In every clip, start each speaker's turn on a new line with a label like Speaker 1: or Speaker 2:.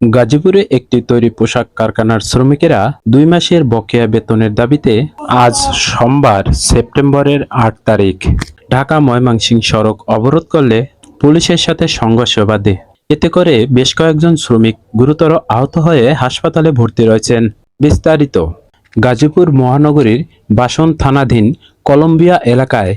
Speaker 1: গাজীপুরে একটি তৈরি পোশাক কারখানার শ্রমিকেরা দুই মাসের বকেয়া বেতনের দাবিতে আজ সোমবার, সেপ্টেম্বরের আট তারিখ, ঢাকা ময়মনসিংহ সড়ক অবরোধ করলে পুলিশের সাথে সংঘর্ষ বাধে। এতে করে বেশ কয়েকজন শ্রমিক গুরুতর আহত হয়ে হাসপাতালে ভর্তি রয়েছেন। বিস্তারিত, গাজীপুর মহানগরীর বাসন থানাধীন কলম্বিয়া এলাকায়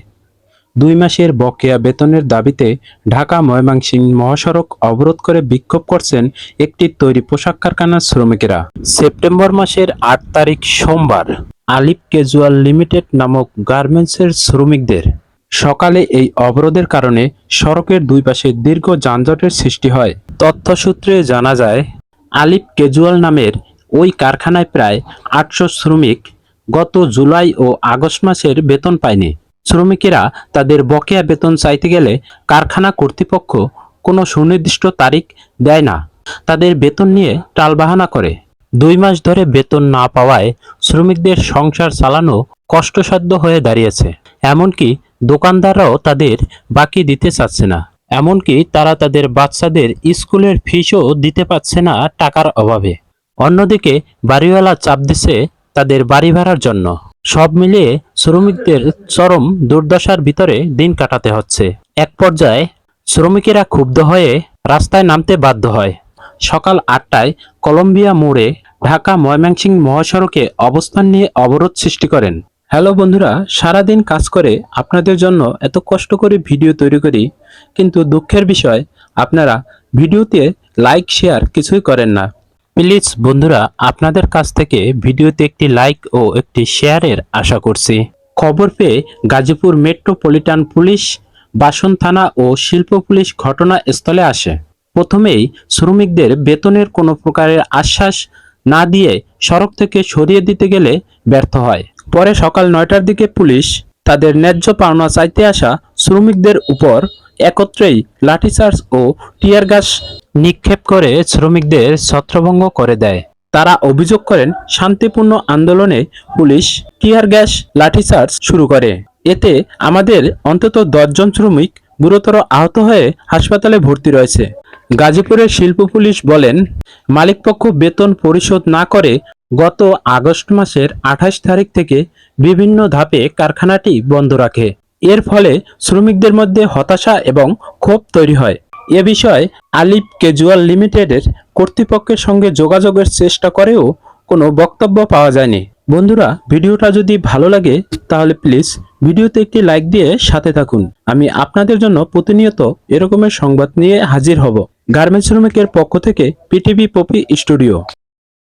Speaker 1: দুই মাসের বকেয়া বেতনের দাবিতে ঢাকা ময়মনসিংহ মহাসড়ক অবরোধ করে বিক্ষোভ করছেন একটি তৈরি পোশাক কারখানার শ্রমিকেরা। সেপ্টেম্বর মাসের আট তারিখ সোমবার আলিপ কেজুয়াল লিমিটেড নামক গার্মেন্টসের শ্রমিকদের সকালে এই অবরোধের কারণে সড়কের দুই পাশে দীর্ঘ যানজটের সৃষ্টি হয়। তথ্যসূত্রে জানা যায়, আলিপ কেজুয়াল নামের ওই কারখানায় প্রায় আটশো শ্রমিক গত জুলাই ও আগস্ট মাসের বেতন পায়নি। শ্রমিকেরা তাদের বকেয়া বেতন চাইতে গেলে কারখানা কর্তৃপক্ষ কোনো সুনির্দিষ্ট তারিখ দেয় না। তাদের বেতন নিয়ে টালবাহানা করে। দুই মাস ধরে বেতন না পাওয়ায় শ্রমিকদের সংসার চালানো কষ্টসাধ্য হয়ে দাঁড়িয়েছে। এমনকি দোকানদাররাও তাদের বাকি দিতে চাচ্ছে না। এমনকি তারা তাদের বাচ্চাদের স্কুলের ফিসও দিতে পারছে না টাকার অভাবে। অন্যদিকে বাড়িওয়ালা চাপ দিচ্ছে তাদের বাড়ি ভাড়ার জন্য। সব মিলিয়ে শ্রমিকদের চরম দুর্দশার ভিতরে দিন কাটাতে হচ্ছে। এক পর্যায়ে শ্রমিকেরা ক্ষুব্ধ হয়ে রাস্তায় নামতে বাধ্য হয়। সকাল আটটায় কলম্বিয়া মোড়ে ঢাকা ময়মনসিংহ মহাসড়কে অবস্থান নিয়ে অবরোধ সৃষ্টি করেন। হ্যালো বন্ধুরা, সারাদিন কাজ করে আপনাদের জন্য এত কষ্ট করে ভিডিও তৈরি করি, কিন্তু দুঃখের বিষয়, আপনারা ভিডিওতে লাইক, শেয়ার কিছুই করেন না। প্লিজ বন্ধুরা, আপনাদের কাছ থেকে ভিডিওতে একটি লাইক ও একটি শেয়ারের আশা করছি। খবর পেয়ে গাজীপুর মেট্রোপলিটন পুলিশ, বাসন থানা ও শিল্প পুলিশ ঘটনাস্থলে আসে। প্রথমেই শ্রমিকদের বেতনের কোনো প্রকারের আশ্বাস না দিয়ে সড়ক থেকে সরিয়ে দিতে গেলে ব্যর্থ হয়। পরে সকাল নয়টার দিকে পুলিশ তাদের ন্যায্য পাওনা চাইতে আসা শ্রমিকদের উপর একত্রেই লাঠিচার্জ ও টিয়ার গ্যাস নিক্ষেপ করে শ্রমিকদের ছত্রভঙ্গ করে দেয়। তারা অভিযোগ করেন, শান্তিপূর্ণ আন্দোলনে পুলিশ টিয়ার গ্যাস লাঠিচার্জ শুরু করে। এতে আমাদের অন্তত দশজন শ্রমিক গুরুতর আহত হয়ে হাসপাতালে ভর্তি রয়েছে। গাজীপুরের শিল্প পুলিশ বলেন, মালিকপক্ষ বেতন পরিশোধ না করে গত আগস্ট মাসের আঠাশ তারিখ থেকে বিভিন্ন ধাপে কারখানাটি বন্ধ রাখে। এর ফলে শ্রমিকদের মধ্যে হতাশা এবং ক্ষোভ তৈরি হয়। এ বিষয়ে আলিপ ক্যাজুয়াল লিমিটেডের কর্তৃপক্ষের সঙ্গে যোগাযোগের চেষ্টা করেও কোনো বক্তব্য পাওয়া যায়নি। বন্ধুরা, ভিডিওটা যদি ভালো লাগে, তাহলে প্লিজ ভিডিওতে একটি লাইক দিয়ে সাথে থাকুন। আমি আপনাদের জন্য প্রতিনিয়ত এরকমের সংবাদ নিয়ে হাজির হব। গার্মেন্টস শ্রমিকের পক্ষ থেকে পিটিভি পপি স্টুডিও।